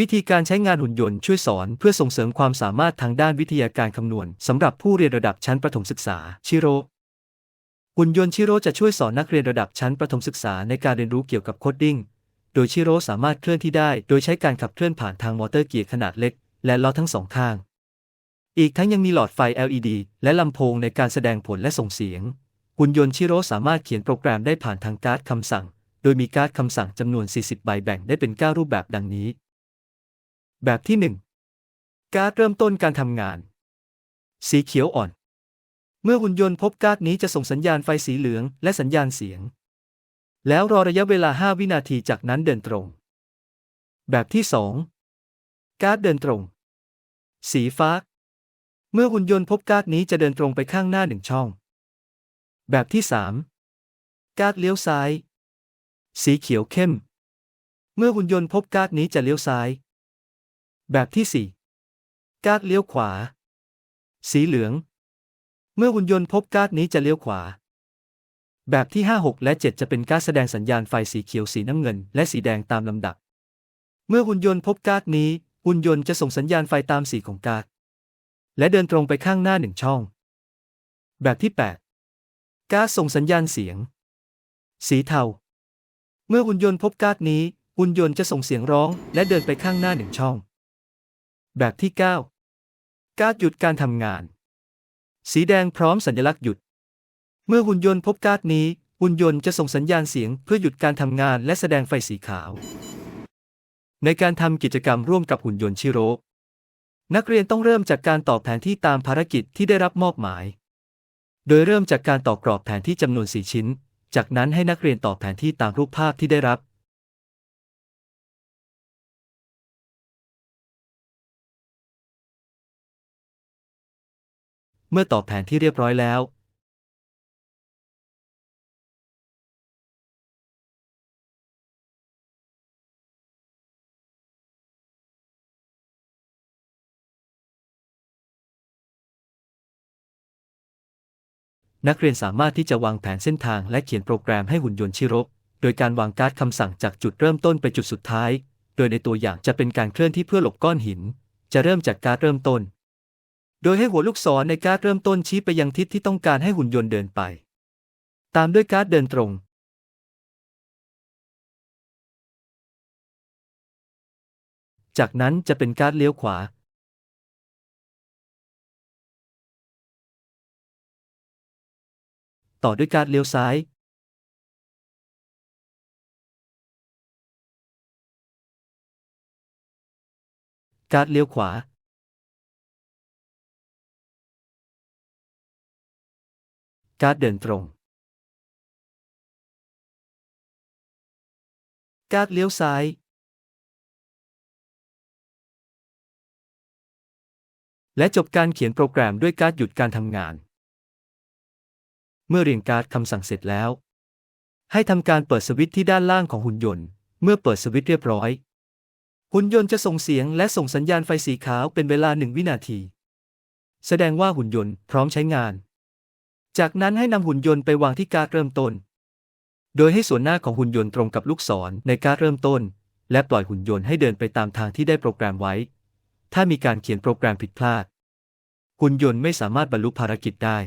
วิธีการใช้งานหุ่นยนต์ช่วยสอนเพื่อส่งเสริมความสามารถทางด้านวิทยาการคำนวณสำหรับผู้เรียนระดับชั้นประถมศึกษาชิโร่หุ่นยนต์ชิโร่จะช่วยสอนนักเรียนระดับชั้นประถมศึกษาในการเรียนรู้เกี่ยวกับโคดดิ้ง โดยชิโร่สามารถเคลื่อนที่ได้ โดยใช้การขับเคลื่อนผ่านทางมอเตอร์เกียร์ขนาดเล็ก และล้อทั้งสองข้าง อีกทั้งยังมีหลอดไฟ LED และลำโพงในการแสดงผลและส่งเสียง หุ่นยนต์ชิโร่สามารถเขียนโปรแกรมได้ผ่านทางการ์ดคำสั่ง โดยมีการ์ดคำสั่งจำนวน 40 ใบแบ่งได้เป็น 9 รูปแบบดังนี้ แบบที่ 1 การ์ดเริ่มต้นการทำงาน สีเขียวอ่อน เมื่อหุ่นยนต์พบการ์ดนี้จะส่งสัญญาณไฟสีเหลืองและสัญญาณเสียง แล้วรอระยะเวลา 5 วินาทีจากนั้นเดินตรง แบบที่ 2 การ์ดเดินตรง สีฟ้า เมื่อหุ่นยนต์พบการ์ดนี้จะเดินตรงไปข้างหน้าหนึ่งช่อง แบบที่ 3 การ์ดเลี้ยวซ้าย สีเขียวเข้ม เมื่อหุ่นยนต์พบการ์ดนี้จะเลี้ยวซ้าย แบบที่ 4 การ์ดเลี้ยวขวา สีเหลือง เมื่อหุ่นยนต์พบการ์ดนี้จะเลี้ยวขวา แบบที่ 5 6 และ 7 จะเป็นการแสดงสัญญาณไฟสีเขียวสีน้ำเงิน และสีแดงตามลำดับ เมื่อหุ่นยนต์พบการ์ดนี้ หุ่นยนต์จะส่งสัญญาณไฟตามสีของการ์ดและเดินตรงไปข้างหน้าหนึ่งช่อง แบบที่ 8 การ์ดส่งสัญญาณเสียง สีเทา เมื่อหุ่นยนต์พบการ์ดนี้หุ่นยนต์จะส่งเสียงร้องและเดินไปข้างหน้าหนึ่งช่อง แบบที่ 9 การ์ดหยุดการทำงาน สีแดงพร้อมสัญลักษณ์หยุด เมื่อหุ่นยนต์พบการ์ดนี้ หุ่นยนต์จะส่งสัญญาณเสียงเพื่อหยุดการทำงานและแสดงไฟสีขาว ในการทำกิจกรรมร่วมกับหุ่นยนต์ชิโร่นักเรียนต้องเริ่มจากการตอบแผนที่ตามภารกิจที่ได้รับมอบหมาย โดยเริ่มจากการต่อกรอบแผนที่จำนวน 4 ชิ้น จากนั้นให้นักเรียนตอบแผนที่ตามรูปภาพที่ได้รับ เมื่อตอบแผนที่เรียบร้อยแล้ว นักเรียนสามารถที่จะวางแผนเส้นทางและเขียนโปรแกรมให้หุ่นยนต์ชิโร่โดยการวางการ์ดคำสั่งจากจุดเริ่มต้นไปจุดสุดท้าย โดยในตัวอย่างจะเป็นการเคลื่อนที่เพื่อหลบก้อนหิน จะเริ่มจากการ์ดเริ่มต้น โดยให้หัวลูกศรในการ์ดเริ่มต้นชี้ไปยังทิศที่ต้องการให้หุ่นยนต์เดินไป ตามด้วยการ์ดเดินตรง จากนั้นจะเป็นการ์ดเลี้ยวขวา ต่อด้วยการดเลี้ยวซ้าย การดเลี้ยวขวา การดเดินตรง การดเลี้ยวซ้าย และจบการเขียนโปรแกรมด้วยการดหยุดการทำงาน เมื่อเรียงการ์ดคำสั่งเสร็จแล้ว ให้ทำการเปิดสวิตช์ที่ด้านล่างของหุ่นยนต์ เมื่อเปิดสวิตช์เรียบร้อย หุ่นยนต์จะส่งเสียงและส่งสัญญาณไฟสีขาวเป็นเวลาหนึ่งวินาที แสดงว่าหุ่นยนต์พร้อมใช้งาน จากนั้นให้นำหุ่นยนต์ไปวางที่การเริ่มต้น โดยให้ส่วนหน้าของหุ่นยนต์ตรงกับลูกศรในการเริ่มต้น และปล่อยหุ่นยนต์ให้เดินไปตามทางที่ได้โปรแกรมไว้ ถ้ามีการเขียนโปรแกรมผิดพลาด หุ่นยนต์ไม่สามารถบรรลุภารกิจได้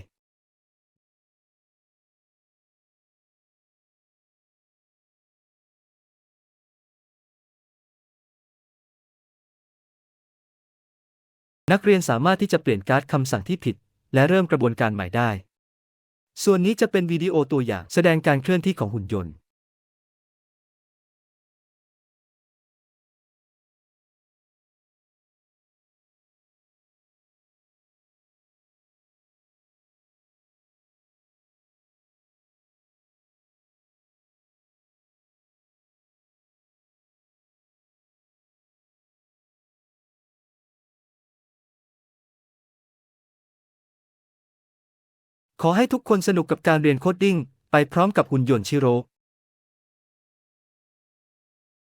นักเรียนสามารถที่จะเปลี่ยนการ์ดคำสั่งที่ผิด และเริ่มกระบวนการใหม่ได้ ส่วนนี้จะเป็นวิดีโอตัวอย่างแสดงการเคลื่อนที่ของหุ่นยนต์ ขอให้ทุกคนสนุกกับการเรียนโคดดิ้ง ไปพร้อมกับหุ่นยนต์ชิโร่